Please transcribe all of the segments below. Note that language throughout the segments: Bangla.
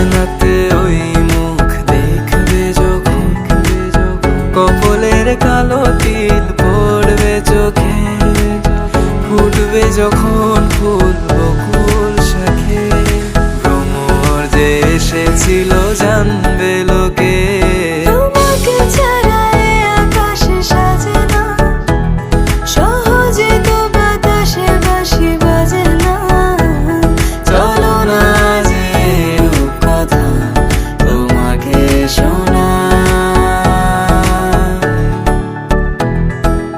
mañana te oí.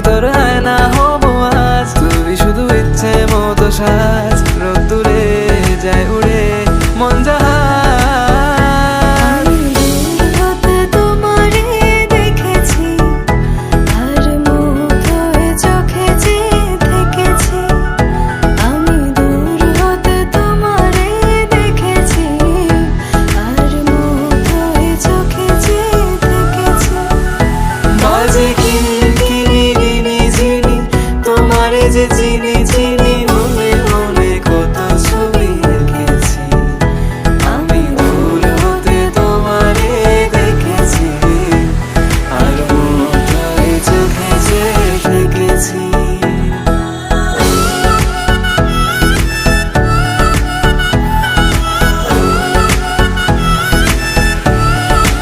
আমি তোর আয়না হব আজ। তুই শুধু ইচ্ছে মতো সাজ তারে যে চিনেছি